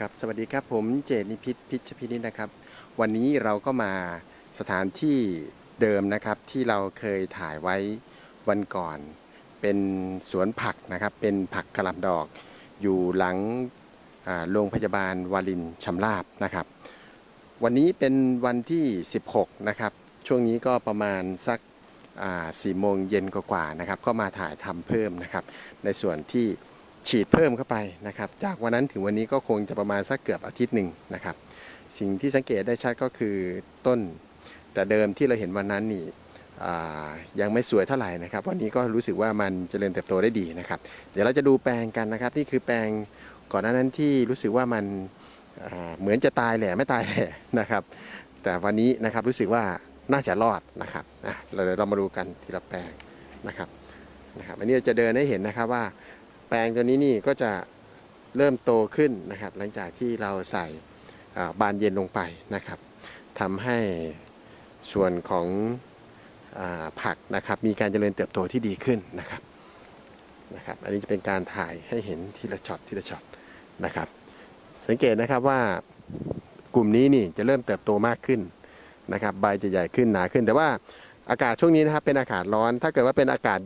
ครับสวัสดีครับผมเจดนิพิษพิชพินิจนะครับ วันนี้เราก็มาสถานที่เดิมนะครับที่เราเคยถ่ายไว้วันก่อน เป็นสวนผักนะครับ เป็นผักกระหล่ำดอก อยู่หลังโรงพยาบาลวารินชำราบนะครับ วันนี้เป็นวันที่ 16 นะครับ ช่วงนี้ก็ประมาณสักสี่โมงเย็นกว่าๆนะครับ ก็มาถ่ายทำเพิ่มนะครับ ในส่วนที่ ฉีดเพิ่มเข้าไปนะครับ จากวันนั้นถึงวันนี้ก็คงจะประมาณสักเกือบอาทิตย์หนึ่งนะครับ สิ่งที่สังเกตได้ชัดก็คือต้น แต่เดิมที่เราเห็นวันนั้นนี่ยังไม่สวยเท่าไหร่นะครับ วันนี้ก็รู้สึกว่ามันเจริญเติบโตได้ดีนะครับ เดี๋ยวเราจะดูแปลงกันนะครับนี่คือแปลงก่อนหน้านั้นที่รู้สึกว่ามันเหมือนจะตายแหละไม่ตายแหละนะครับ แต่วันนี้นะครับรู้สึกว่าน่าจะรอดนะครับเราเดี๋ยวเรามาดูกันทีละแปลงนะครับนะครับ อันนี้จะเดินให้เห็นนะครับว่า แปลงตัวนี้นี่ก็จะเริ่มโตขึ้นนะครับ หลังจากที่เราใส่บานเย็นลงไปนะครับทำให้ส่วนของอผักนะครับ มีการเจริญเติบโตที่ดีขึ้นนะครับนะครับ อันนี้จะเป็นการถ่ายให้เห็นทีละช็อตทีละช็อตนะครับ สังเกตนะครับว่ากลุ่มนี้นี่จะเริ่มเติบโตมากขึ้นนะครับ ใบจะใหญ่ขึ้นหนาขึ้น แต่ว่าอากาศช่วงนี้นะครับเป็นอากาศร้อน ถ้าเกิดว่าเป็นอากาศ